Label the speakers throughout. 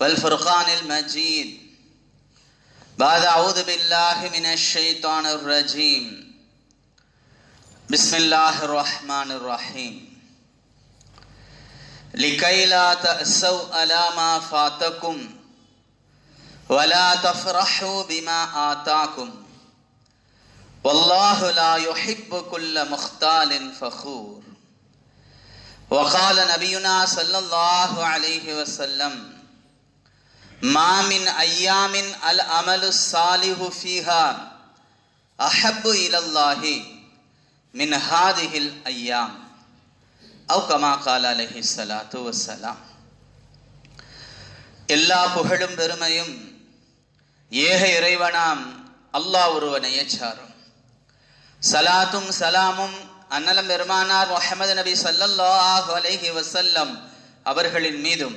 Speaker 1: والفرقان المجيد بعد أعوذ بالله من الشيطان الرجيم. بسم الله الرحمن الرحيم. لكي لا تأسوا على ما فاتكم ولا تفرحوا بما آتاكم. والله لا يحب كل مختال فخور. وقال نبينا صلى الله عليه وسلم மாமின் ஐயாமின் அல் அமலு சாலிஹு ஃபீஹா அஹப்பு இலல்லாஹி மின் ஹாதிஹில் ஐயாம் அவு கமா கால அலஹி சலாத்து வசலாம் எல்லா புகழும் பெருமையும் ஏக இறைவனாம் அல்லாஹ் ஒருவனைய சாரும். சலாத்தும் சலாமும் அன்னலம் பெருமானார் முஹமது நபி சல்லல்லாஹ் அலைஹி வசல்லம் அவர்களின் மீதும்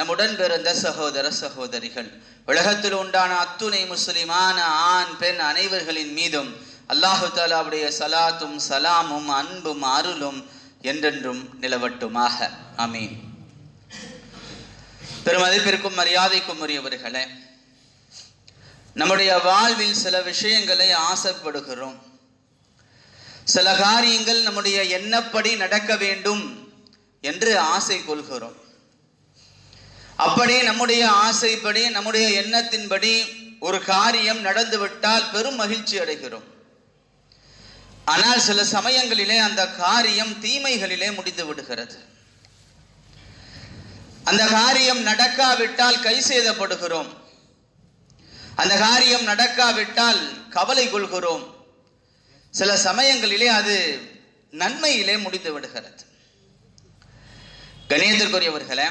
Speaker 1: நம்முடன் பிறந்த சகோதர சகோதரிகள் உலகத்தில் உண்டான அத்துணை முஸ்லிமான ஆண் பெண் அனைவர்களின் மீதும் அல்லாஹு தாலாவுடைய சலாத்தும் சலாமும் அன்பும் அருளும் என்றென்றும் நிலவட்டுமாக. அமீன் பெருமதிப்பிற்கும் மரியாதைக்கும் உரியவர்களே நம்முடைய வாழ்வில் சில விஷயங்களை ஆசைப்படுகிறோம். சில காரியங்கள் நம்முடைய எண்ணப்படி நடக்க வேண்டும் என்று ஆசை கொள்கிறோம். அப்படி நம்முடைய ஆசைப்படி நம்முடைய எண்ணத்தின்படி ஒரு காரியம் நடந்துவிட்டால் பெரும் மகிழ்ச்சி அடைகிறோம். ஆனால் சில சமயங்களிலே அந்த காரியம் தீமைகளிலே முடிந்து விடுகிறது. அந்த காரியம் நடக்காவிட்டால் கை செய்தப்படுகிறோம் அந்த காரியம் நடக்காவிட்டால் கவலை கொள்கிறோம். சில சமயங்களிலே அது நன்மையிலே முடிந்து விடுகிறது. கணியத்திற்குரியவர்களே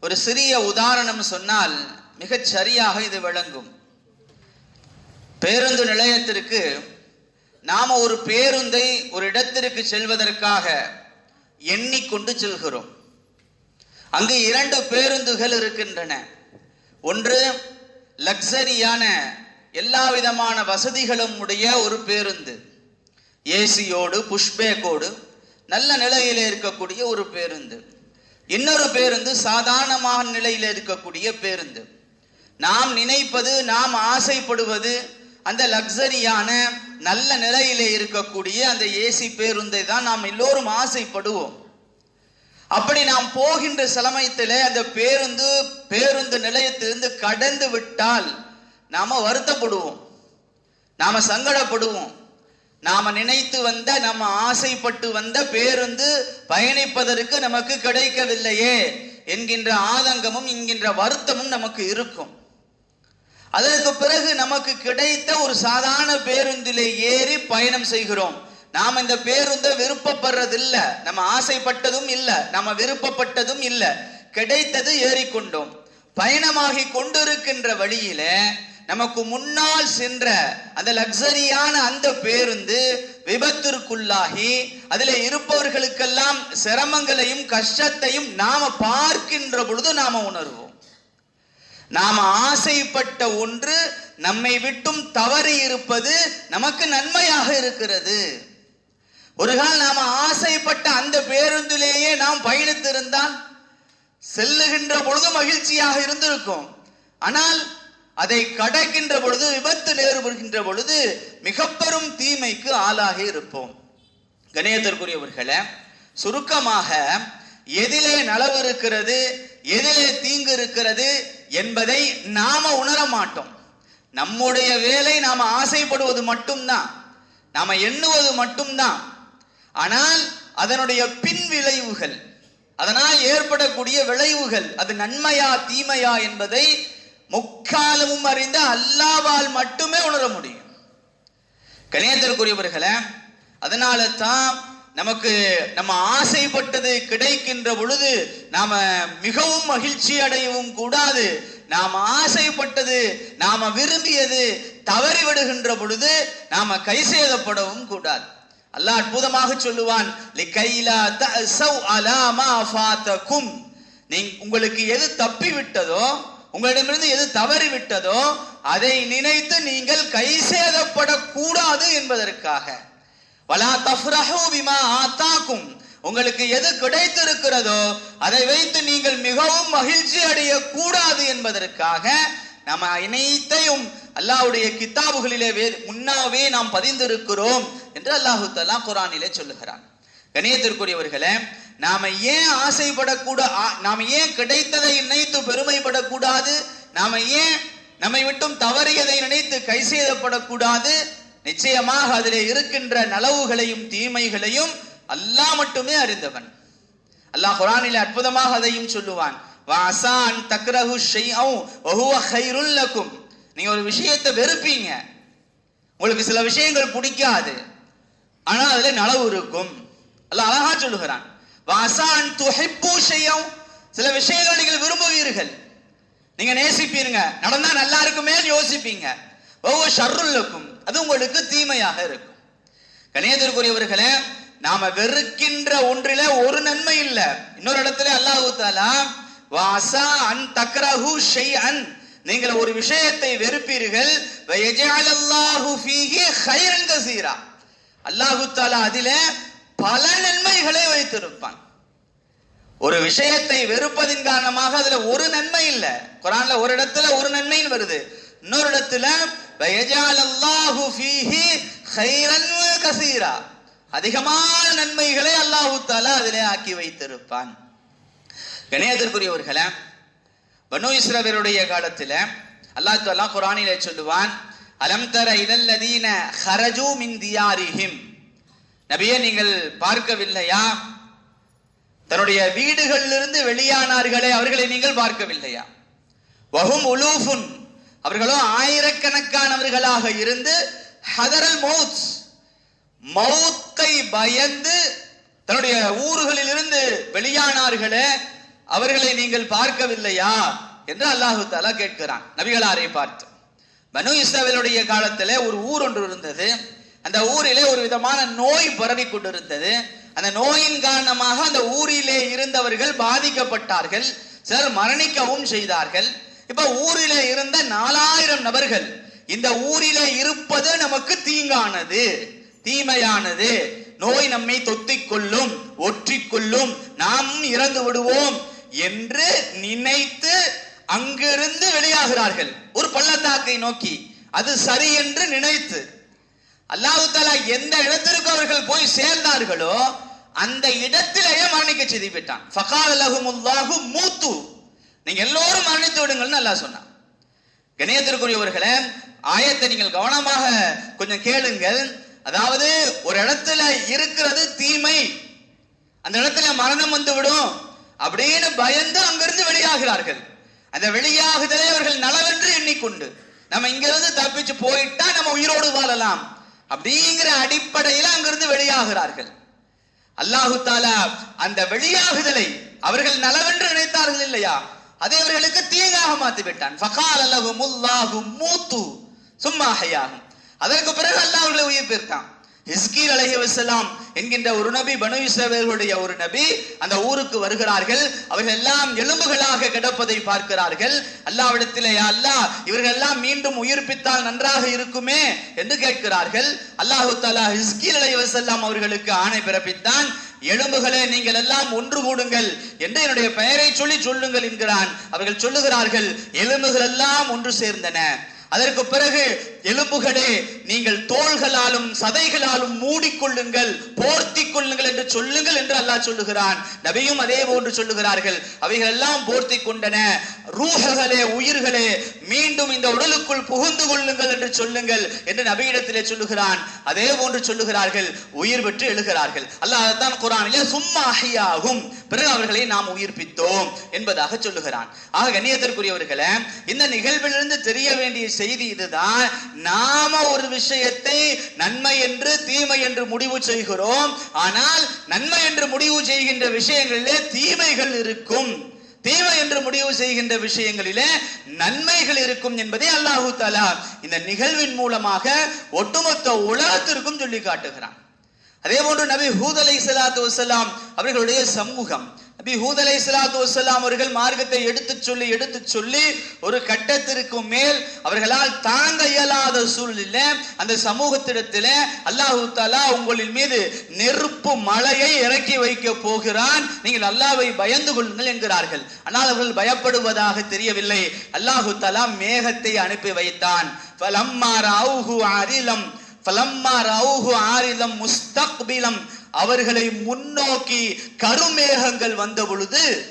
Speaker 1: ஒரு சிறிய உதாரணம் சொன்னால் மிகச் சரியாக இது விளங்கும். பேருந்து நிலையத்திற்கு நாம் ஒரு பேருந்தை ஒரு இடத்திற்கு செல்வதற்காக எண்ணிக்கொண்டு செல்கிறோம். அங்கு இரண்டு பேருந்துகள் இருக்கின்றன. ஒன்று லக்ஸரியான எல்லா விதமான வசதிகளும் உடைய ஒரு பேருந்து. ஏசியோடு புஷ்பேக்கோடு நல்ல நிலையில் இருக்கக்கூடிய ஒரு பேருந்து. இன்னொரு பேருந்து சாதாரணமான நிலையில் இருக்கக்கூடிய பேருந்து. நாம் நினைப்பது நாம் ஆசைப்படுவது அந்த லக்ஸரியான நல்ல நிலையில இருக்கக்கூடிய அந்த ஏசி பேருந்தை தான் நாம் எல்லோரும் ஆசைப்படுவோம். அப்படி நாம் போகின்ற சிலமயத்தில் அந்த பேருந்து பேருந்து நிலையத்திலிருந்து கடந்து விட்டால் நாம வருத்தப்படுவோம். நாம சங்கடப்படுவோம். நாம நினைத்து வந்த நம்ம ஆசைப்பட்டு வந்த பேருந்து பயணிப்பதற்கு நமக்கு கிடைக்கவில்லையே என்கின்ற ஆதங்கமும் என்கின்ற வருத்தமும் நமக்கு இருக்கும். அதற்கு பிறகு நமக்கு கிடைத்த ஒரு சாதாரண பேருந்திலே ஏறி பயணம் செய்கிறோம். நாம் இந்த பேருந்தை விருப்பப்படுறதில்ல. நம்ம ஆசைப்பட்டதும் இல்லை. நம்ம விருப்பப்பட்டதும் இல்லை. கிடைத்தது ஏறிக்கொண்டோம். பயணமாகி கொண்டிருக்கின்ற வழியில நமக்கு முன்னால் சென்ற அந்த லக்ஸரியான அந்த பேருந்து விபத்திற்குள்ளாகி அதில் இருப்பவர்களுக்கெல்லாம் சிரமங்களையும் கஷ்டத்தையும் நாம பார்க்கின்ற பொழுது நாம உணர்வோம். நாம ஆசைப்பட்ட ஒன்று நம்மை விட்டும் தவறி இருப்பது நமக்கு நன்மையாக இருக்கிறது. ஒரு கால் நாம ஆசைப்பட்ட அந்த பேருந்திலேயே நாம் பயணித்திருந்தால் செல்லுகின்ற பொழுது மகிழ்ச்சியாக இருந்திருக்கும். ஆனால் அதை கடக்கின்ற பொழுது விபத்து நேருகின்ற பொழுது மிக பெரும் தீமைக்கு ஆளாகி இருப்போம். கணேயத்திற்குரியவர்களே சுருக்கமாக எதிலே நலவு இருக்கிறது எதிலே தீங்கு இருக்கிறது என்பதை நாம உணர மாட்டோம். நம்முடைய வேலை நாம ஆசைப்படுவது மட்டும்தான். நாம எண்ணுவது மட்டும்தான். ஆனால் அதனுடைய பின் விளைவுகள் அதனால் ஏற்படக்கூடிய விளைவுகள் அது நன்மையா தீமையா என்பதை முக்காலமும் அறிந்த அல்லாவால் மட்டுமே உணர முடியும். கணியத்திற்குரியவர்களே அதனால தான் நமக்கு நம்ம ஆசைப்பட்டது கிடைக்கின்ற பொழுது நாம மிகவும் மகிழ்ச்சி அடையவும் கூடாது. நாம் ஆசைப்பட்டது நாம விரும்பியது தவறி விடுகின்ற பொழுது நாம கை சேதப்படவும் கூடாது. அல்லாஹ் அற்புதமாக சொல்லுவான் அலா மா உங்களுக்கு எது தப்பி விட்டதோ உங்களிடமிருந்து எது தவறி விட்டதோ அதை நினைத்து நீங்கள் கை சேதப்படக்கூடாது என்பதற்காக. வலா தஃப்ரஹு பிமா ஆத்தாக்கும். உங்களுக்கு எது கிடைத்திருக்கிறதோ அதை வைத்து நீங்கள் மிகவும் மகிழ்ச்சி அடைய கூடாது என்பதற்காக நம்ம அனைத்தையும் அல்லாஹுடைய கித்தாபுகளிலே முன்னாவே நாம் பதிந்திருக்கிறோம் என்று அல்லாஹு தலா குரானிலே சொல்லுகிறான். கணியத்திற்குரியவர்களே நாம ஏன் ஆசைப்படக்கூட ஆ- நாம ஏன் கிடைத்ததை நினைத்து பெருமைப்படக்கூடாது? நாம ஏன் நம்மை விட்டும் தவறியதை நினைத்து கை செய்தப்படக்கூடாது நிச்சயமாக அதிலே இருக்கின்ற நலவுகளையும் தீமைகளையும் அல்லாஹ் மட்டுமே அறிந்தவன். அல்லாஹ் குரானில் அற்புதமாக அதையும் சொல்லுவான். வாசான் தக்ரஹு ஷைஅவும் வஹுவ கைருல் லக்கும் நீங்க ஒரு விஷயத்தை வெறுப்பீங்க. உங்களுக்கு சில விஷயங்கள் பிடிக்காது. ஆனால் அதுல நலவு இருக்கும். அல்ல அழகா சொல்லுகிறான். வாசா அன் துஹிப்பு ஷைஅன் சில விஷயங்கள் நீங்கள் விரும்புவீர்கள். நீங்க நேசிப்பீருங்க. நடந்தா நல்லா இருக்குமே யோசிப்பீங்க. ஒவ்வொரு ஷர்ருல்லக்கும் அது உங்களுக்கு தீமையாக இருக்கும். கணியத்திற்குரியவர்களே நாம வெறுக்கின்ற ஒன்றில ஒரு நன்மை இல்ல. இன்னொரு இடத்துல அல்லாஹு தாலா வாசா அன் தக்ரஹு ஷைஅன். நீங்கள் ஒரு விஷயத்தை வெறுப்பீர்கள். வயஜாலல்லாஹு ஃபீஹி ஹைரன் கசீரா. அல்லாஹு தாலா அதிலே பல நன்மைகளை வைத்திருப்பான். ஒரு விஷயத்தை வெறுப்பதின் காரணமாக அதுல ஒரு நன்மை இல்ல. குரான்ல ஒரு இடத்துல ஒரு நன்மைன்னு வருது. இன்னொரு இடத்துல கசீரா. அதிகமான நன்மைகளை அல்லாஹு தாலா அதிலே ஆக்கி வைத்திருப்பான். கணேதற்குரியவர்களே பனு இஸ்ரவருடைய காலத்துல அல்லாஹ் தாலா குரானிலே சொல்லுவான் அலம் தர இதல்லதீன ஹரஜூ மின் தியாரிஹிம். நபியே நீங்கள் பார்க்கவில்லையா? தன்னுடைய வீடுகளிலிருந்து வெளியானார்களே அவர்களை நீங்கள் பார்க்கவில்லையா? வஹும் உலூஃபுன். அவர்களோ ஆயிரக்கணக்கானவர்களாக இருந்து ஹதரல் மௌத். மௌத்தை பயந்து தன்னுடைய ஊர்களில் இருந்து வெளியானார்களே அவர்களை நீங்கள் பார்க்கவில்லையா? என்று அல்லாஹு தாலா கேட்கிறான். நபிகளாரை பார்த்து. பனு இஸ்ரவேலுடைய காலத்திலே ஒரு ஊர் ஒன்று இருந்தது. அந்த ஊரிலே ஒரு விதமான நோய் பரவி கொண்டிருந்தது. அந்த நோயின் காரணமாக அந்த ஊரிலே இருந்தவர்கள் பாதிக்கப்பட்டார்கள். சிலர் மரணிக்கவும் செய்தார்கள். இப்ப ஊரிலே இருந்த நாலாயிரம் நபர்கள் இந்த ஊரிலே இருப்பது நமக்கு தீங்கானது தீமையானது. நோய் நம்மை தொத்திக்கொள்ளும் ஒற்றிக்கொள்ளும் நாம் இறந்து விடுவோம் என்று நினைத்து அங்கிருந்து வெளியாகிறார்கள். ஒரு பள்ளத்தாக்கை நோக்கி அது சரி என்று நினைத்து அல்லாஹு தாலா எந்த இடத்திற்கு அவர்கள் போய் சேர்ந்தார்களோ அந்த இடத்திலேயே மரணிக்க செய்து விட்டான் ஃபகால் லஹுமுல்லாஹு மூத்து. நீங்க எல்லோரும் மரணித்து விடுங்கள்னு அல்லாஹ் சொன்னான். கணேயத்திற்குரியவர்களே ஆயத்தை நீங்கள் கவனமாக கொஞ்சம் கேளுங்கள். அதாவது ஒரு இடத்துல இருக்கிறது தீமை. அந்த இடத்துல மரணம் வந்து விடும் அப்படின்னு பயந்து அங்கிருந்து வெளியாகிறார்கள். அந்த வெளியாகுதலை அவர்கள் நலவென்று எண்ணிக்கொண்டு நம்ம இங்கிருந்து தப்பிச்சு போயிட்டா நம்ம உயிரோடு வாழலாம். அப்படிங்கிற அடிப்படையில் அங்கிருந்து வெளியாகிறார்கள். அல்லாஹு தாலா அந்த வெளியாகுதலை அவர்கள் நலவென்று நினைத்தார்கள் இல்லையா? அதை அவர்களுக்கு தீங்காக மாத்தி விட்டான் ஃபகால் அல்லாஹு முல்லாஹு மூத்து சும்மா ஹையாகும். அதற்கு பிறகு அல்லாஹ் அவர்களை உயிர்ப்பிருக்கான் இஸ்கீல் அலைஹி வஸலாம் என்கின்ற ஒரு நபி பனு ஒரு நபி அந்த ஊருக்கு வருகிறார்கள். அவர்கள் எல்லாம் எலும்புகளாக கிடப்பதை பார்க்கிறார்கள். அல்லாவிடத்திலே "யா அல்லாஹ் இவர்கள் எல்லாம் மீண்டும் உயிர்ப்பித்தால் நன்றாக இருக்குமே? என்று கேட்கிறார்கள். அல்லாஹு தாலா ஹிஸ்கீல் அலைஹி அவர்களுக்கு ஆணை பிறப்பித்தான். எலும்புகளே நீங்கள் எல்லாம் ஒன்று கூடுங்கள் என்று என்னுடைய பெயரை சொல்லி சொல்லுங்கள் என்கிறான். அவர்கள் சொல்லுகிறார்கள் எலும்புகள் எல்லாம் ஒன்று சேர்ந்தன. அதற்கு பிறகு எலும்புகளே நீங்கள் தோள்களாலும் சதைகளாலும் மூடிக்கொள்ளுங்கள் போர்த்தி கொள்ளுங்கள் என்று சொல்லுங்கள் என்று அல்லாஹ் சொல்லுகிறான். நபியும் அதே போன்று சொல்லுகிறார்கள். அவைகள் எல்லாம் போர்த்தி கொண்டன ரூஹகளே உயிர்களே மீண்டும் இந்த உடலுக்குள் புகுந்து கொள்ளுங்கள் என்று சொல்லுங்கள் என்று நபியிடத்திலே சொல்லுகிறான். அதே போன்று சொல்லுகிறார்கள். உயிர் பெற்று எழுகிறார்கள். அல்லாஹ் அதான் குரானிலே சும்மா அஹியாகும். பிறகு அவர்களை நாம் உயிர்ப்பித்தோம் என்பதாக சொல்லுகிறான். ஆக கண்ணியத்திற்குரியவர்களே இந்த நிகழ்விலிருந்து தெரிய வேண்டிய செய்தி இதுதான். நாம ஒரு விஷயத்தை நன்மை என்று தீமை என்று முடிவு செய்கிறோம். ஆனால் நன்மை என்று முடிவு செய்கின்ற விஷயங்களிலே தீமைகள் இருக்கும். தீமை என்று முடிவு செய்கின்ற விஷயங்களிலே நன்மைகள் இருக்கும் என்பதை அல்லாஹு தாலா இந்த நிகழ்வின் மூலமாக ஒட்டுமொத்த உலகத்திற்கும் சொல்லி காட்டுகிறான் அதே போன்று நபி ஹூத் அலை சலாத்து வசலாம் அவர்களுடைய சமூகம் நபி ஹூத் அலை சலாத்து வசலாம் அவர்கள் மார்க்கத்தை எடுத்து சொல்லி எடுத்து சொல்லி ஒரு கட்டத்திற்கு மேல் அவர்களால் தாங்க இயலாத சூழ்நிலை அந்த சமூகத்திடத்திலே அல்லாஹு தாலா உங்களின் மீது நெருப்பு மலையை இறக்கி வைக்க போகிறான். நீங்கள் அல்லாவை பயந்து கொள்ளுங்கள் என்கிறார்கள். ஆனால் அவர்கள் பயப்படுவதாக தெரியவில்லை. அல்லாஹு தாலா மேகத்தை அனுப்பி வைத்தான். ஃபலம்மா ரஅவுஹு அரிலம் ஃபலம்மா ரவுஹு ஆரிலம் முஸ்தக்பிலம் அவர்களை முன்னோக்கி கருமேகங்கள் வந்த பொழுது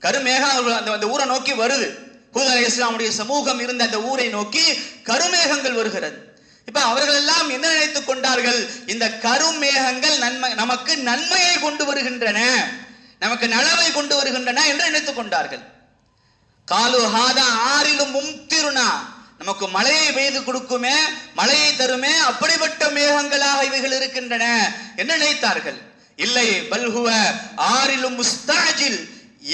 Speaker 1: கருமேகம் அவர்கள் அந்த அந்த ஊரை நோக்கி வருது. ஹூத் இஸ்லாமுடைய சமூகம் இருந்த அந்த ஊரை நோக்கி கருமேகங்கள் வருகிறது. இப்ப அவர்கள் எல்லாம் என்ன நினைத்துக் கொண்டார்கள்? இந்த கருமேகங்கள் நன்மை நமக்கு நன்மையை கொண்டு வருகின்றன. நமக்கு நலவை கொண்டு வருகின்றன என்று நினைத்துக் கொண்டார்கள். காலு ஹாதா ஆறிலும் மும்திருனா நமக்கு மழையை பெய்து கொடுக்குமே மழையை தருமே அப்படிப்பட்ட மேகங்களாக இவைகள் இருக்கின்றன என்று நினைத்தார்கள். இல்லை பல்குவ ஆறிலும் முஸ்தாஜில்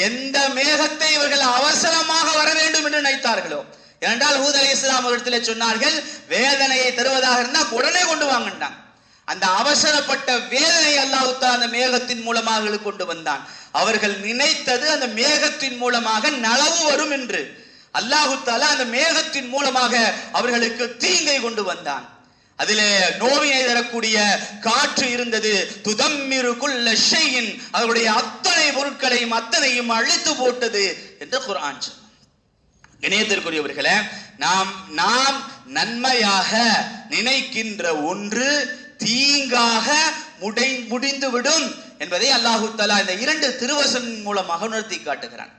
Speaker 1: எந்த மேகத்தை இவர்கள் அவசரமாக வர வேண்டும் என்று நினைத்தார்களோ? ஏனென்றால் ஹூத் அலி இஸ்லாம் இடத்துல சொன்னார்கள் வேதனையை தருவதாக இருந்தால் உடனே கொண்டு வாங்கினான் அந்த அவசரப்பட்ட வேதனை அல்லாவுத்தா அந்த மேகத்தின் மூலமாக அவர்களுக்கு கொண்டு வந்தான். அவர்கள் நினைத்தது அந்த மேகத்தின் மூலமாக நலவு வரும் என்று. அல்லாஹு தாலா அந்த மேகத்தின் மூலமாக அவர்களுக்கு தீங்கை கொண்டு வந்தான். அதிலே நோவினை தரக்கூடிய காற்று இருந்தது. துதம்மிரு குல்ல ஷெயின். அவருடைய அத்தனை பொருட்களையும் அத்தனையும் அழித்து போட்டது என்று குரான் சொன்னான் இணையத்திற்குரியவர்களே நாம் நாம் நன்மையாக நினைக்கின்ற ஒன்று தீங்காக முடை முடிந்துவிடும் என்பதை அல்லாஹு தலா இந்த இரண்டு திருவசன் மூலமாக உணர்த்தி காட்டுகிறான்.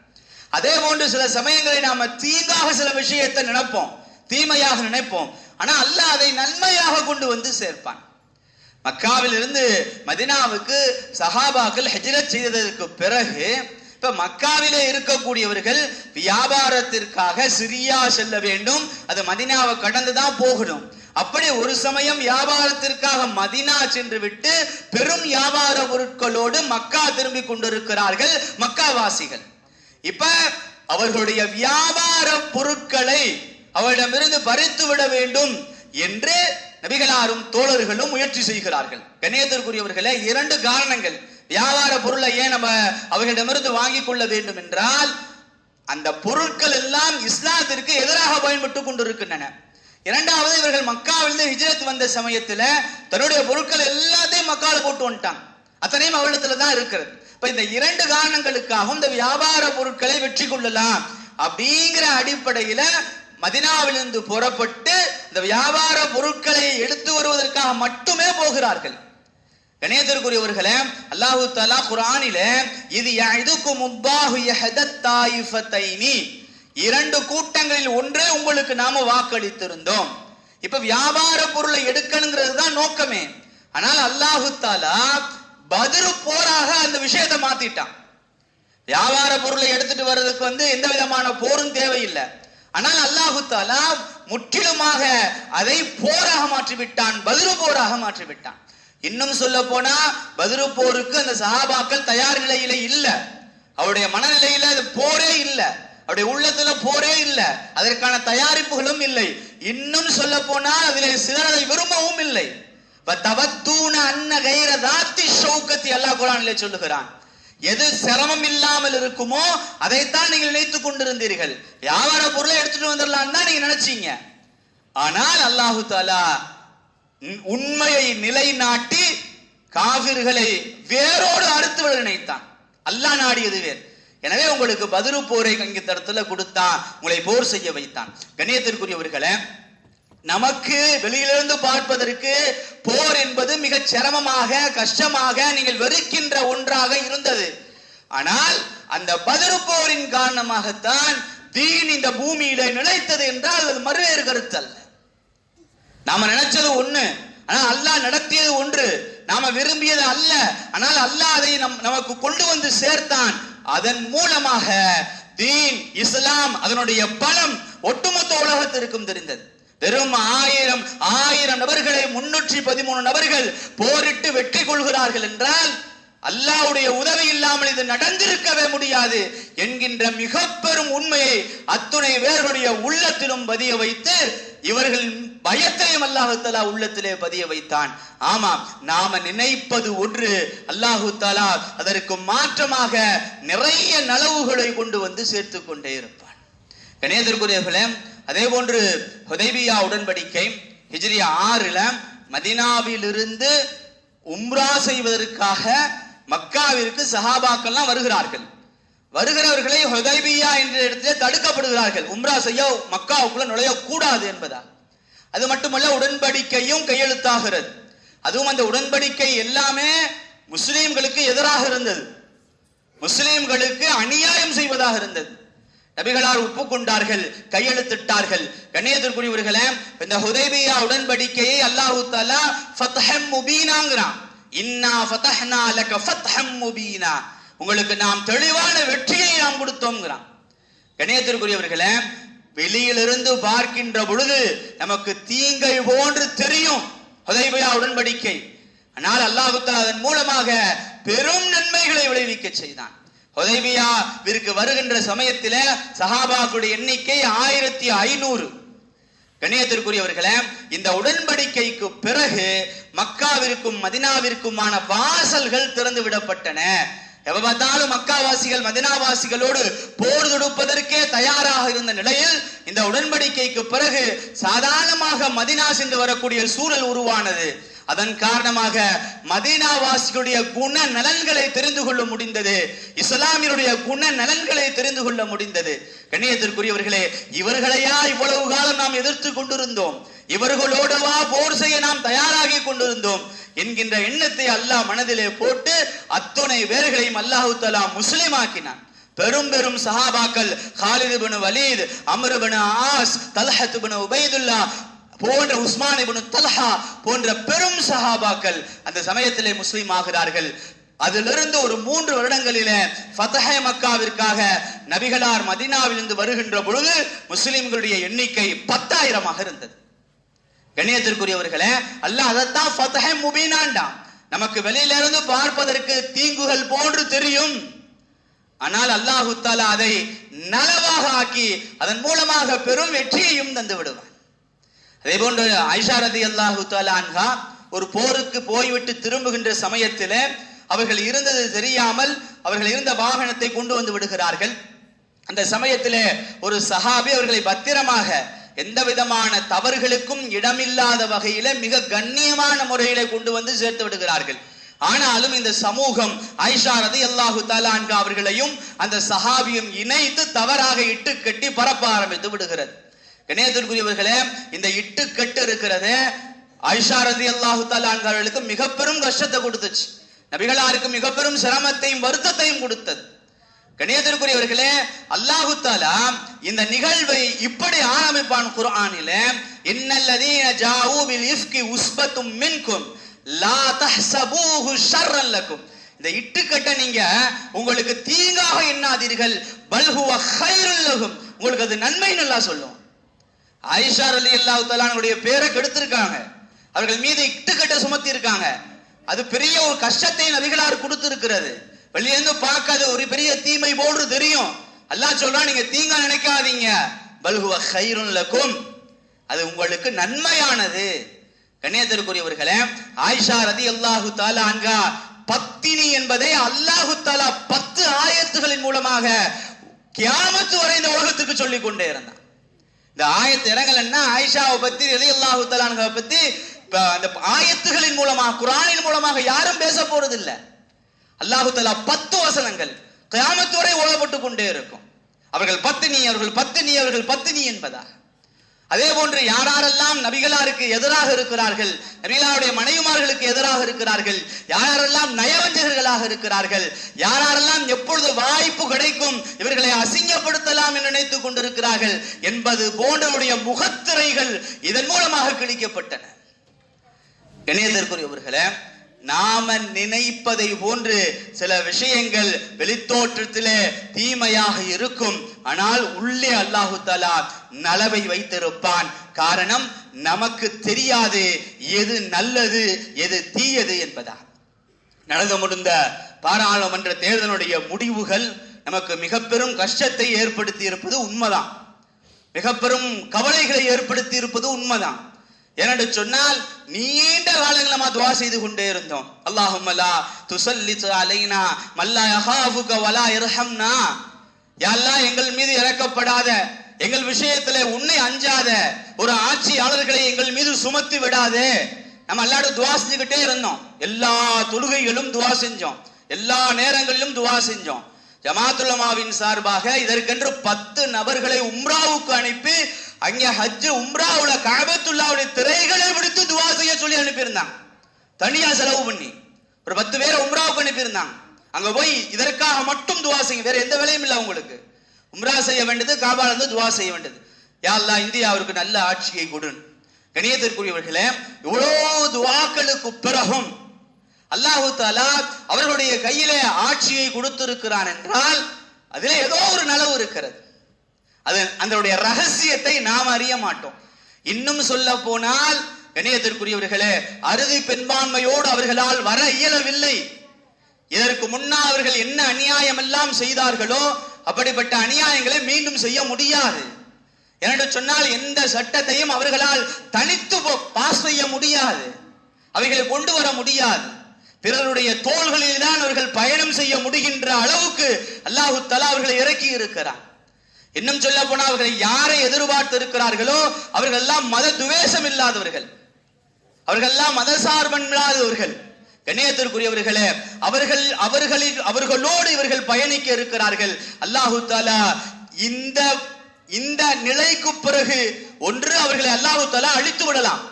Speaker 1: அதே போன்று சில சமயங்களை நாம தீங்காக சில விஷயத்தை நினைப்போம். தீமையாக நினைப்போம். ஆனா அல்ல அதை நன்மையாக கொண்டு வந்து சேர்ப்பான். மக்காவில் இருந்து மதினாவுக்கு சஹாபாக்கள் ஹெஜ்ரத் செய்ததற்கு பிறகு இப்ப மக்காவிலே இருக்கக்கூடியவர்கள் வியாபாரத்திற்காக சிரியா செல்ல வேண்டும். அது மதினாவை கடந்து தான் போகணும். அப்படி ஒரு சமயம் வியாபாரத்திற்காக மதினா சென்று விட்டு பெரும் வியாபார பொருட்களோடு மக்கா திரும்பி கொண்டிருக்கிறார்கள் மக்காவாசிகள். இப்ப அவர்களுடைய வியாபார பொருட்களை அவரிடமிருந்து பறித்து விட வேண்டும் என்று நபிகளாரும் தோழர்களும் முயற்சி செய்கிறார்கள். கணேதற்குரியவர்களே இரண்டு காரணங்கள். வியாபார பொருளை ஏன் நம்ம அவர்களிடமிருந்து வாங்கிக் கொள்ள வேண்டும் என்றால் அந்த பொருட்கள் எல்லாம் இஸ்லாத்திற்கு எதிராக பயன்பட்டு கொண்டிருக்கின்றன. இரண்டாவது இவர்கள் மக்காவிலிருந்து ஹிஜ்ரத் வந்த சமயத்துல தன்னுடைய பொருட்கள் எல்லாத்தையும் மக்கால போட்டு வந்துட்டாங்க. அத்தனையும் அவரிடத்துல தான் இருக்கிறது. இப்ப இந்த இரண்டு காரணங்களுக்காகவும் இந்த வியாபார பொருட்களை வெற்றி கொள்ளலாம். அப்படிங்கிற அடிப்படையில மதினாவிலிருந்து புறப்பட்டு இந்த வியாபார பொருட்களை எடுத்து வருவதற்காக மட்டுமே போகிறார்கள். கணேதருக்குரியவர்களே அல்லாஹு தலா குரானில இது இதுக்கும் முப்பாஹு தாயிஃபத்தைனி. இரண்டு கூட்டங்களில் ஒன்றே உங்களுக்கு நாம வாக்களித்திருந்தோம். இப்ப வியாபார பொருளை எடுக்கணுங்கிறது தான் நோக்கமே. ஆனால் அல்லாஹு தாலா பதிரு போராக அந்த விஷயத்தை மாத்திட்டான். வியாபார பொருளை எடுத்துட்டு வர்றதுக்கு வந்து எந்த விதமான போரும் தேவையில்லை. ஆனால் அல்லாஹு தாலா முற்றிலுமாக அதை போராக மாற்றி விட்டான் பதிரு போராக மாற்றி விட்டான் இன்னும் சொல்ல போனா பதிரு போருக்கு அந்த சஹாபாக்கள் தயார் நிலையில இல்ல. அவருடைய மனநிலையில அது போரே இல்ல. அவருடைய உள்ளத்துல போரே இல்ல. அதற்கான தயாரிப்புகளும் இல்லை. இன்னும் சொல்ல போனால் அதிலே சிலர் அதை விரும்பவும் இல்லை. தவத்தூன அன்ன அல்லாஹ் சொல்லுகிறான். எது சிரமம் இல்லாமல் இருக்குமோ அதைத்தான் நீங்கள் நினைத்துக் கொண்டிருந்தீர்கள். வியாபார பொருளை எடுத்துட்டு வந்துடலாம் தான் நீங்க நினைச்சீங்க. ஆனால் அல்லாஹு தாலா உண்மையை நிலைநாட்டி காவிர்களை வேரோடு அறுத்து விட நினைத்தான். அல்லாஹ் நாடியது வேறு எனவே உங்களுக்கு பதிரு போரை இங்க தடத்துல கொடுத்தான் உங்களை போர் செய்ய வைத்தான். கண்ணியத்திற்குரியவர்களே நமக்கு வெளியிலிருந்து பார்ப்பதற்கு போர் என்பது மிக சிரமமாக கஷ்டமாக நீங்கள் வெறுக்கின்ற ஒன்றாக இருந்தது. ஆனால் அந்த பதிரு போரின் காரணமாகத்தான் தீன் இந்த பூமியில நிலைத்தது என்றால் அது மறுவேறு கருத்து அல்ல நாம நினைச்சது ஒண்ணு ஆனால் அல்லாஹ் நடத்தியது ஒன்று. நாம விரும்பியது அல்ல ஆனால் அல்லாஹ் அதை நம் நமக்கு கொண்டு வந்து சேர்த்தான். அதன் மூலமாக தீன் இஸ்லாம் அதனுடைய பலம் ஒட்டுமொத்த உலகத்திற்கும் தெரிந்தது. வெறும் ஆயிரம் ஆயிரம் நபர்களை முன்னூற்றி பதிமூணு நபர்கள் போரிட்டு வெற்றி கொள்கிறார்கள் என்றால் அல்லாஹ்வுடைய உதவி இல்லாமல் இது நடந்திருக்கவே முடியாது என்கின்ற மிக பெரும் உண்மையை அத்துணை வேர்களுடைய உள்ளத்திலும் பதிய வைத்து இவர்கள் பயத்தையும் அல்லாஹு உள்ளத்திலே பதிய வைத்தான். ஆமாம் நாம நினைப்பது ஒன்று. அல்லாஹு தலா அதற்கு மாற்றமாக நிறைய நலவுகளை கொண்டு வந்து சேர்த்து கொண்டே இருப்பான். கணேதற்குரியர்களே அதே போன்று ஹுதைபியா உடன்படிக்கை ஹிஜ்ரி ஆறுல மதினாவிலிருந்து உம்ரா செய்வதற்காக மக்காவிற்கு சஹாபாக்கள்லாம் வருகிறார்கள். வருகிறவர்களை ஹுதைபியா என்ற இடத்திலே தடுக்கப்படுகிறார்கள். உம்ரா செய்ய மக்காவுக்குள்ள நுழைய கூடாது என்பதா அது மட்டுமல்ல உடன்படிக்கையும் கையெழுத்தாகிறது. அதுவும் அந்த உடன்படிக்கை எல்லாமே முஸ்லீம்களுக்கு எதிராக இருந்தது. முஸ்லீம்களுக்கு அநியாயம் செய்வதாக இருந்தது. நபிகளார் ஒப்புக்கொண்டார்கள் கையெழுத்திட்டார்கள். கண்ணியத்திற்குரியவர்களே இந்த ஹுதைபியா உடன்படிக்கையை அல்லாஹு தஆலா ஃபத்ஹம் முபீனாங்கிறான். இன்னா ஃபதஹ்னா லக ஃபத்ஹம் முபீனா. உங்களுக்கு நாம் தெளிவான வெற்றியை நாம் கொடுத்தோம்ங்கிறான். கண்ணியத்திற்குரியவர்களே வெளியிலிருந்து பார்க்கின்ற பொழுது நமக்கு தீங்கை போன்று தெரியும் ஹுதைபியா உடன்படிக்கை. ஆனால் அல்லாஹு அதன் மூலமாக பெரும் நன்மைகளை விளைவிக்க செய்தான். ஹுதைபியாவிற்கு வருகின்ற சமயத்தில சஹாபாக்குடைய எண்ணிக்கை ஆயிரத்தி ஐநூறு. கணியத்திற்குரியவர்களே இந்த உடன்படிக்கைக்கு பிறகு மக்காவிற்கும் மதினாவிற்குமான வாசல்கள் திறந்து விடப்பட்டன. எவ பார்த்தாலும் மக்காவாசிகள் மதினாவாசிகளோடு போர் தொடுப்பதற்கே தயாராக இருந்த நிலையில் இந்த உடன்படிக்கைக்கு பிறகு சாதாரணமாக மதினா சென்று வரக்கூடிய சூழல் உருவானது. அதன் காரணமாக மதீனாவாசிகளுடைய குண நலன்களை தெரிந்து கொள்ள முடிந்தது. இஸ்லாமியருடைய குண நலன்களை தெரிந்து கொள்ள முடிந்தது. கண்ணியத்திற்குரியவர்களே இவர்களையா இவ்வளவு காலம் நாம் எதிர்த்து கொண்டிருந்தோம்? இவர்களோடவா போர் செய்ய நாம் தயாராகி கொண்டிருந்தோம் என்கின்ற எண்ணத்தை அல்லாஹ் மனதிலே போட்டு அத்துணை வேர்களையும் அல்லாஹு தலா முஸ்லிம் ஆக்கினான் பெரும் பெரும் சஹாபாக்கள் Khalid bin Walid Amr bin As Talha bin Ubaidullah போன்ற உஸ்மான் இபுனு தல்ஹா போன்ற பெரும் சஹாபாக்கள் அந்த சமயத்திலே முஸ்லீம் ஆகிறார்கள். அதிலிருந்து ஒரு மூன்று வருடங்களிலே ஃபதஹே மக்காவிற்காக நபிகளார் மதீனாவிலிருந்து வருகின்ற பொழுது முஸ்லிம்களுடைய எண்ணிக்கை பத்தாயிரமாக இருந்தது. கண்ணியத்திற்குரியவர்களே அல்லாஹ் அதைத்தான் ஃபதஹே முபீனாண்டாம் நமக்கு வெளியில இருந்து பார்ப்பதற்கு தீங்குகள் போன்று தெரியும். ஆனால் அல்லாஹு தாலா அதை நலவாக ஆக்கி அதன் மூலமாக பெரும் வெற்றியையும் தந்து விடுவார் அதே போன்று ஐஷா ரதி அல்லாஹு அன்ஹா ஒரு போருக்கு போய்விட்டு திரும்புகின்ற சமயத்தில் அவர்கள் இருந்தது தெரியாமல் அவர்கள் இருந்த வாகனத்தை கொண்டு வந்து விடுகிறார்கள். அந்த சமயத்திலே ஒரு சஹாபி அவர்களை பத்திரமாக எந்த விதமான தவறுகளுக்கும் இடமில்லாத வகையில மிக கண்ணியமான முறையில கொண்டு வந்து சேர்த்து விடுகிறார்கள். ஆனாலும் இந்த சமூகம் ஐஷா ரதி அல்லாஹு தாலான்கா அவர்களையும் அந்த சஹாபியும் இணைத்து தவறாக இட்டு கட்டி பரப்ப ஆரம்பித்து விடுகிறது. இணையத்திற்குரியவர்களே இந்த இட்டுக்கட்டு இருக்கிறது. ஐஷா ரதி அல்லாஹு தாலான்களுக்கு மிக பெரும் கஷ்டத்தை கொடுத்துச்சு. நபிகளாருக்கு மிக பெரும் சிரமத்தையும் வருத்தத்தையும் கொடுத்தது. கணியத்திற்குரியவர்களே அல்லாஹு தாலா இந்த நிகழ்வை இப்படி ஆரம்பிப்பான் குர்ஆனில இன்னல்லதீன ஜாஊ பில் இஃப்கி உஸ்பத்தும் மின்கும் லா தஹ்சபூஹு ஷர்ரன் லக்கும். இந்த இட்டுக்கட்டை நீங்க உங்களுக்கு தீங்காக எண்ணாதீர்கள். பல்ஹுவ ஹுவ லகும். உங்களுக்கு அது நன்மை நல்லா சொல்லும். ஆயிஷார் அலி அல்லாஹு பேரை கெடுத்திருக்காங்க. அவர்கள் மீது இட்டுக்கட்டை சுமத்தி இருக்காங்க அது பெரிய ஒரு கஷ்டத்தை நபிகளார் கொடுத்திருக்கிறது. வெளியேந்து பார்க்காத ஒரு பெரிய தீமை போன்று தெரியும். அல்லாஹ் சொல்றான் நீங்க தீங்கா நினைக்காதீங்க. பல்குவ ஹைருன் லக்கும் அது உங்களுக்கு நன்மையானது. கண்ணியத்திற்குரியவர்களே ஆயிஷா ரதி அல்லாஹு தாலா அன்கா பத்தினி என்பதை அல்லாஹு தாலா பத்து ஆயத்துகளின் மூலமாக கியாமத்து வரை இந்த உலகத்துக்கு சொல்லிக் கொண்டே இருந்தான். இந்த ஆயத்து இறங்கலன்னா ஆயிஷாவை பத்தி ரதி அல்லாஹு பத்தி அந்த ஆயத்துகளின் மூலமாக குரானின் மூலமாக யாரும் பேச போறது இல்ல அல்லாஹு தலா பத்து வசனங்கள் கியாமத்து ஓடப்பட்டு கொண்டே இருக்கும். அவர்கள் பத்தினி அவர்கள் பத்தினி அவர்கள் பத்தினி என்பதாக. அதே போன்று யாரெல்லாம் நபிகளாருக்கு எதிராக இருக்கிறார்கள் நபிகளாருடைய மனைவிமார்களுக்கு எதிராக இருக்கிறார்கள் யாரெல்லாம் நயவஞ்சகர்களாக இருக்கிறார்கள் யாரெல்லாம் எப்பொழுது வாய்ப்பு கிடைக்கும் இவர்களை அசிங்கப்படுத்தலாம் என்று நினைத்துக் கொண்டிருக்கிறார்கள் என்பது போன்றவருடைய முகத்திரைகள் இதன் மூலமாக கிழிக்கப்பட்டன. இணையத்திற்குரியவர்களே நாம நினைப்பதை போன்று சில விஷயங்கள் வெளித்தோற்றத்திலே தீமையாக இருக்கும். ஆனால் உள்ளே அல்லாஹு தலா நலவை வைத்திருப்பான். காரணம் நமக்கு தெரியாது எது நல்லது எது தீயது என்பதா நடந்து முடிந்த பாராளுமன்ற தேர்தலுடைய முடிவுகள் நமக்கு மிக பெரும் கஷ்டத்தை ஏற்படுத்தி இருப்பது உண்மைதான். மிக பெரும் கவலைகளை ஏற்படுத்தி இருப்பது உண்மைதான். ஏனென்று சொன்னால் நீண்ட காலங்கள் நம்ம துவா செய்து கொண்டே இருந்தோம். அல்லாஹும் லா துசல்லித்து அலைனா மல்லா யஹாஃபுக வலா இரஹம்னா யாரெல்லாம் எங்கள் மீது இறக்கப்படாத எங்கள் விஷயத்துல உன்னை அஞ்சாத ஒரு ஆட்சியாளர்களை எங்கள் மீது சுமத்தி விடாதே. நம்ம எல்லாரும் துவா செஞ்சுக்கிட்டே இருந்தோம். எல்லா தொழுகைகளும் துவா செஞ்சோம். எல்லா நேரங்களிலும் துவா செஞ்சோம். ஜமாத்துல்லமாவின் சார்பாக இதற்கென்று பத்து நபர்களை உம்ராவுக்கு அனுப்பி அங்கே ஹஜ் உம்ராவுல காபத்துல்லாவுடைய திரைகளை பிடித்து துவா செய்ய சொல்லி அனுப்பியிருந்தாங்க. தனியா செலவு பண்ணி. ஒரு பத்து பேரை உம்ராவுக்கு அனுப்பியிருந்தாங்க. அங்க போய் இதற்காக மட்டும் துவா செய்யும் வேற எந்த வேலையும் இல்லை உங்களுக்கு. உம்ரா செய்ய வேண்டியது காபால இருந்து துவா செய்ய வேண்டியது. யா அல்லாஹ் இந்தியாவிற்கு நல்ல ஆட்சியை கொடு கணியத்திற்குரியவர்களே இவ்வளோ துவாக்களுக்கு பிறகும் அல்லாஹு தாலா அவர்களுடைய கையிலே ஆட்சியை கொடுத்திருக்கிறான் என்றால் அதில் ஏதோ ஒரு நலவு இருக்கிறது. அது அதனுடைய ரகசியத்தை நாம் அறிய மாட்டோம். இன்னும் சொல்ல போனால் கணியத்திற்குரியவர்களே அறுதி பெண்பான்மையோடு அவர்களால் வர இயலவில்லை. இதற்கு முன்னால் அவர்கள் என்ன அநியாயம் எல்லாம் செய்தார்களோ அப்படிப்பட்ட அநியாயங்களை மீண்டும் செய்ய முடியாது. என்று சொன்னால் எந்த சட்டத்தையும் அவர்களால் தனித்து பாஸ் செய்ய முடியாது. அவைகளை கொண்டு வர முடியாது. பிறருடைய தோள்களில் தான் அவர்கள் பயணம் செய்ய முடிகின்ற அளவுக்கு அல்லாஹு தலா அவர்களை இறக்கி இருக்கிறார் இன்னும் சொல்ல போனா அவர்களை யாரை எதிர்பார்த்து இருக்கிறார்களோ அவர்கள் எல்லாம் மத துவேஷம் இல்லாதவர்கள். அவர்கள் எல்லாம் மதசார்பன் இல்லாதவர்கள். கண்ணியத்திற்குரியவர்களே அவர்கள் அவர்களில் அவர்களோடு இவர்கள் பயணிக்க இருக்கிறார்கள். அல்லாஹு தாலா இந்த இந்த நிலைக்கு பிறகு ஒன்று அவர்களை அல்லாஹு தாலா அழித்து விடலாம்.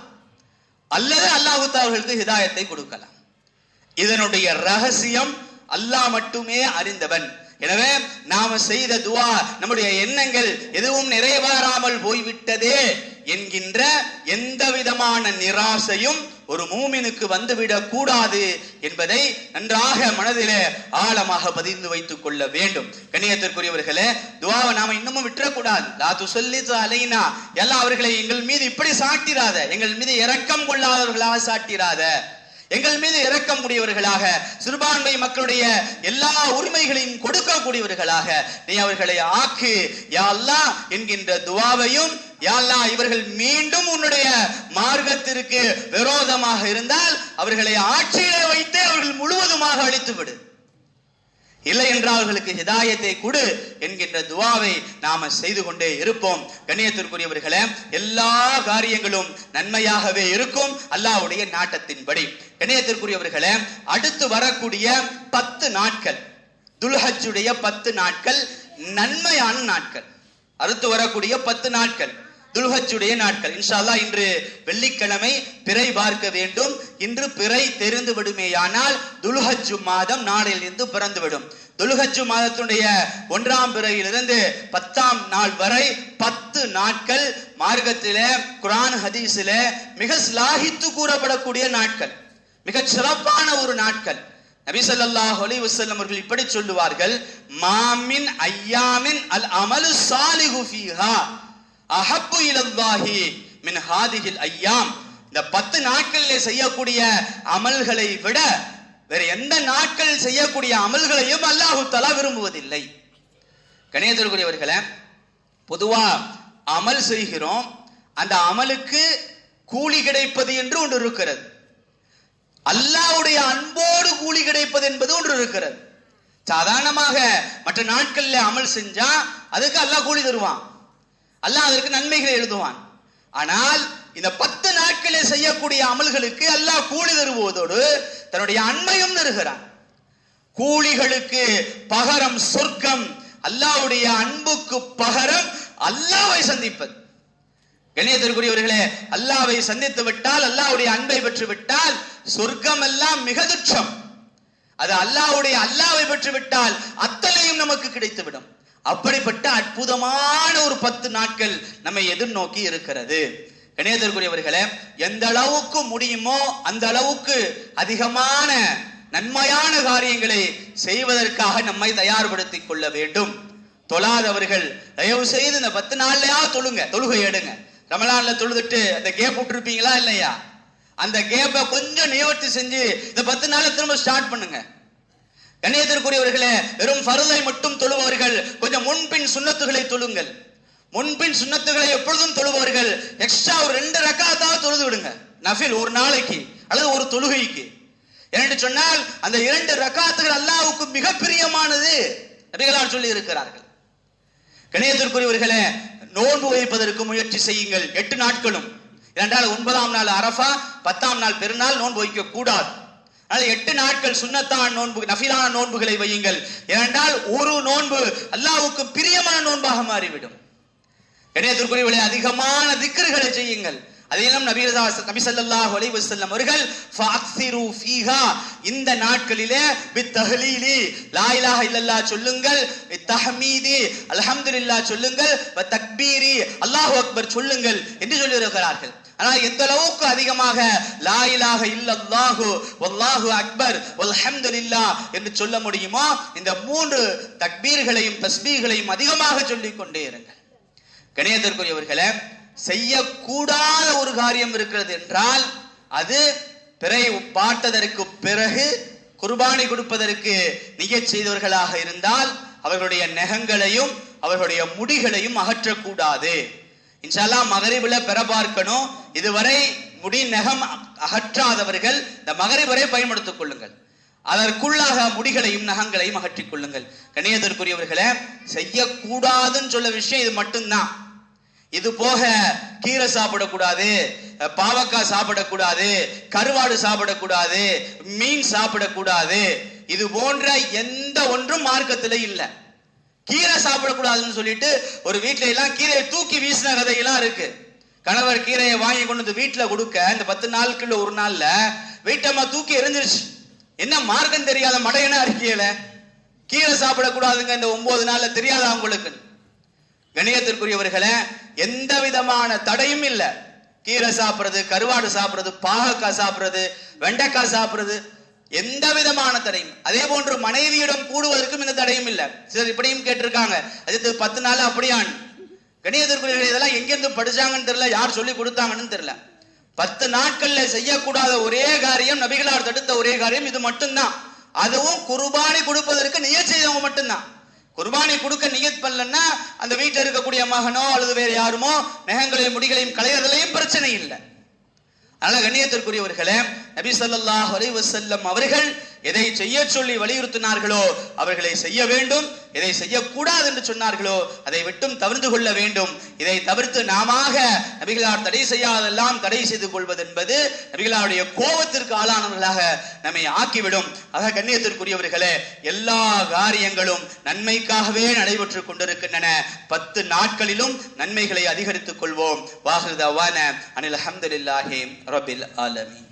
Speaker 1: அல்லது அல்லாஹு தாலா அவர்களுக்கு ஹிதாயத்தை கொடுக்கலாம். இதனுடைய ரகசியம் அல்லாஹ் மட்டுமே அறிந்தவன். எனவே நாம செய்த துவா நம்முடைய எண்ணங்கள் எதுவும் நிறைவேறாமல் போய்விட்டதே என்கின்ற எந்த விதமான நிராசையும் ஒரு மூமினுக்கு வந்துவிடக் கூடாது என்பதை நன்றாக மனதிலே ஆழமாக பதிந்து வைத்துக் கொள்ள வேண்டும். கண்ணியத்திற்குரியவர்களே துவாவை நாம இன்னமும் விட்டுறக்கூடாது. லா துசல்லி அலைனா எல்லாம் அவர்களை எங்கள் மீது இப்படி சாட்டிராத எங்கள் மீது இரக்கம் கொள்ளாதவர்களாக சாட்டிராத. எங்கள் மீது இறக்க கூடியவர்களாக சிறுபான்மை மக்களுடைய எல்லா உரிமைகளையும் கொடுக்கக்கூடியவர்களாக நீ அவர்களை ஆக்கு. யா என்கின்ற துவாவையும் யாழ்லா இவர்கள் மீண்டும் உன்னுடைய மார்க்கத்திற்கு விரோதமாக இருந்தால் அவர்களை ஆட்சியிலே வைத்தே அவர்கள் முழுவதுமாக அழித்து விடு இல்லை என்றால் அவர்களுக்கு ஹிதாயத்தை கொடு என்கின்ற துவாவை நாம செய்து கொண்டே இருப்போம். கண்ணியத்திற்குரியவர்களே எல்லா காரியங்களும் நன்மையாகவே இருக்கும். அல்லாஹ்வுடைய நாட்டத்தின்படி. கண்ணியத்திற்குரியவர்களே அடுத்து வரக்கூடிய பத்து நாட்கள் துல்ஹஜ்ஜுடைய பத்து நாட்கள் நன்மையான நாட்கள். அடுத்து வரக்கூடிய பத்து நாட்கள். துல்ஹச்சுடைய நாட்கள். இன்ஷால்லா இன்று வெள்ளிக்கிழமை பிறை பார்க்க வேண்டும். இன்று பிறை தெரிந்து விடுமேயானால் துல்ஹஜ்ஜு மாதம் நாளிலிருந்து பிறந்துவிடும் துலுகச்சு மாதத்துடைய ஒன்றாம் பிறையிலிருந்து பத்தாம் நாள் வரை பத்து நாட்கள் மார்க்கத்தில குரான் ஹதீஸிலே மிக சிலாகித்து கூறப்படக்கூடிய நாட்கள். மிக சிறப்பான ஒரு நாட்கள். நபிசல்லாஹ் அலி வசல்லம் அவர்கள் இப்படி சொல்லுவார்கள் மாமின் ஐயாமின் அல் அமலு சாலிஹு ஃபீஹா. அஹப்பு இலல்லாஹி மின் ஹாதிகில் ஐயாம். இந்த பத்து நாட்களிலே செய்யக்கூடிய அமல்களை விட வேற எந்த நாட்கள் செய்யக்கூடிய அமல்களையும் அல்லாஹு தலா விரும்புவதில்லை. கணியத்திற்குரியவர்களே பொதுவா அமல் செய்கிறோம். அந்த அமலுக்கு கூலி கிடைப்பது என்று ஒன்று இருக்கிறது. அல்லாஹ்வுடைய அன்போடு கூலி கிடைப்பது என்பது ஒன்று இருக்கிறது. சாதாரணமாக மற்ற நாட்கள்ல அமல் செஞ்சா அதுக்கு அல்லாஹ் கூலி தருவான். அல்லாஹ் அதற்கு நன்மைகளை எழுதுவான். ஆனால் இந்த பத்து நாட்களில் செய்யக்கூடிய அமல்களுக்கு அல்லாஹ் கூலி தருவதோடு தன்னுடைய அன்மையும் தருகிறான். கூலிகளுக்கு பகரம் சொர்க்கம் அல்லாவுடைய அன்புக்கு பகரம் அல்லாவை சந்திப்பது. கண்ணியத்திற்குரியவர்களே அல்லாவை சந்தித்து விட்டால் அல்லாவுடைய அன்பை பெற்று விட்டால் சொர்க்கம் எல்லாம் மிக துச்சம். அது அல்லாஹ்வுடைய அல்லாவை பெற்று விட்டால் அத்தனையும் நமக்கு கிடைத்துவிடும். அப்படிப்பட்ட அற்புதமான ஒரு பத்து நாட்கள் நம்மை எதிர்நோக்கி இருக்கிறது. இணையதற்குரியவர்களே எந்த அளவுக்கு முடியுமோ அந்த அளவுக்கு அதிகமான நன்மையான காரியங்களை செய்வதற்காக நம்மை தயார்படுத்திக் கொள்ள வேண்டும். தொழாதவர்கள் தயவு செய்து இந்த பத்து நாள்லயா தொழுங்க தொழுகை எடுங்க. ரமலான்ல தொழுதுட்டு அந்த கேப் விட்டுருப்பீங்களா இல்லையா? அந்த கேப்பை கொஞ்சம் நிவர்த்தி செஞ்சு இந்த பத்து நாள்ல திரும்ப ஸ்டார்ட் பண்ணுங்க. கண்ணியத்திற்குரியவர்களே வெறும் பருதை மட்டும் தொழுபவர்கள் கொஞ்சம் முன்பின் சுன்னத்துகளை தொழுங்கள். முன்பின் சுன்னத்துகளை எப்பொழுதும் தொழுபவர்கள் எக்ஸ்ட்ரா ஒரு ரெண்டு ரக்காத்தாவது தொழுது விடுங்க. நஃபில் ஒரு நாளைக்கு அல்லது ஒரு தொழுகைக்கு. என்று சொன்னால் அந்த இரண்டு ரக்காத்துகள் அல்லாவுக்கு மிக பிரியமானது நபிகளால் சொல்லி இருக்கிறார்கள் கணியத்திற்குரியவர்களே நோன்பு வைப்பதற்கு முயற்சி செய்யுங்கள். எட்டு நாட்களும். இரண்டால் ஒன்பதாம் நாள் அரஃபா பத்தாம் நாள் பெருநாள் நோன்பு வைக்க கூடாது அதனால எட்டு நாட்கள் சுன்னத்தான் நோன்பு நஃபிலான நோன்புகளை வையுங்கள். ஏனென்றால் ஒரு நோன்பு அல்லாவுக்கு பிரியமான நோன்பாக மாறிவிடும். இணையத்திற்குரிய அதிகமான திக்கர்களை செய்யுங்கள். அதையெல்லாம் நபி நபி சல்லாஹ் ஒலைவு செல்லம் அவர்கள் ஃபஅக்ஸிரு ஃபீஹா இந்த நாட்களிலே பித்தஹ்லீலி லா இலாஹ இல்லல்லாஹ் சொல்லுங்கள் பித்தஹ்மீதி அல்ஹம்துலில்லாஹ் சொல்லுங்கள் தக்பீரி அல்லாஹு அக்பர் சொல்லுங்கள் என்று சொல்லியிருக்கிறார்கள். ஆனால் எந்த அளவுக்கு அதிகமாக லா இலாஹ இல்லல்லாஹு வல்லாஹு அக்பர் வல்ஹம்துலில்லாஹ் என்று சொல்ல முடியுமோ இந்த மூன்று தக்பீர்களையும் தஸ்பீகளையும் அதிகமாக சொல்லிக் கொண்டே இருங்கள். கணியத்திற்குரியவர்களே செய்யக்கூடாத ஒரு காரியம் இருக்கிறது என்றால் அது பிறை பார்த்ததற்கு பிறகு குர்பானி கொடுப்பதற்கு நிகழ் செய்தவர்களாக இருந்தால் அவர்களுடைய நெகங்களையும் அவர்களுடைய முடிகளையும் அகற்றக்கூடாது. இன்ஷால்லா மகரிபில பெற பார்க்கணும் இதுவரை முடி நகம் அகற்றாதவர்கள் இந்த மகரிவரை பயன்படுத்திக் கொள்ளுங்கள். அதற்குள்ளாக முடிகளையும் நகங்களையும் அகற்றிக் கொள்ளுங்கள். கணியத்திற்குரியவர்களே செய்யக்கூடாதுன்னு சொல்ல விஷயம் இது மட்டும்தான். இது போக கீரை சாப்பிடக்கூடாது பாவக்காய் சாப்பிடக்கூடாது கருவாடு சாப்பிடக்கூடாது மீன் சாப்பிடக்கூடாது. இது போன்ற எந்த ஒன்றும் மார்க்கத்தில் இல்லை. கீரை சாப்பிடக்கூடாதுன்னு சொல்லிட்டு ஒரு வீட்டில எல்லாம் கீரையை தூக்கி வீசின கதையெல்லாம் இருக்கு. கணவர் கீரையை வாங்கி கொண்டு வந்து வீட்டில் கொடுக்க இந்த பத்து நாளுக்குள்ள ஒரு நாள்ல வீட்டம்மா தூக்கி எரிஞ்சிருச்சு என்ன மார்க்கம் தெரியாத மடையனா அறிக்கையில கீரை சாப்பிடக்கூடாதுங்க இந்த ஒன்பது நாள்ல தெரியாத அவங்களுக்கு கணியத்திற்குரியவர்களே எந்த விதமான தடையும் இல்லை. கீரை சாப்பிட்றது கருவாடு சாப்பிட்றது பாகக்காய் சாப்பிட்றது வெண்டைக்காய் சாப்பிட்றது எந்த விதமான தடையும். அதே போன்று மனைவியிடம் கூடுவதற்கும் இந்த தடையும் இல்லை. சிலர் இப்படியும் கேட்டிருக்காங்க. அது பத்து நாள் அப்படியான் கணியத்திற்குரிய இதெல்லாம் எங்கேருந்து படிச்சாங்கன்னு தெரியல யார் சொல்லி கொடுத்தாங்கன்னு தெரியல. பத்து நாட்கள்ல செய்யக்கூடாத ஒரே காரியம் நபிகளார் தடுத்த ஒரே காரியம் இது மட்டும்தான். அதுவும் குர்பானி கொடுப்பதற்கு நியத் செய்தவங்க மட்டும்தான். குர்பானி கொடுக்க நியத் பண்ணலன்னா அந்த வீட்டில் இருக்கக்கூடிய மகனோ அல்லது வேறு யாருமோ நகங்களையும் முடிகளையும் களையறதுலையும் பிரச்சனை இல்லை. அதனால கண்ணியத்திற்குரியவர்களே நபி ஸல்லல்லாஹு அலைஹி வசல்லம் அவர்கள் எதை செய்ய சொல்லி வலியுறுத்தினார்களோ அவர்களை செய்ய வேண்டும். எதை செய்யக்கூடாது என்று சொன்னார்களோ அதை விட்டும் தவிர்த்து கொள்ள வேண்டும். இதை தவிர்த்து நாமாக நபிகளார் தடை செய்யாதெல்லாம் தடை செய்து கொள்வது என்பது நபிகளாருடைய கோபத்திற்கு ஆளானவர்களாக நம்மை ஆக்கிவிடும். ஆக கண்ணியத்திற்குரியவர்களே எல்லா காரியங்களும் நன்மைக்காகவே நடைபெற்றுக் கொண்டிருக்கின்றன. பத்து நாட்களிலும் நன்மைகளை அதிகரித்துக் கொள்வோம். வாஹிருதவான அனில் அஹமதுல்லாஹி ரபில் ஆலமி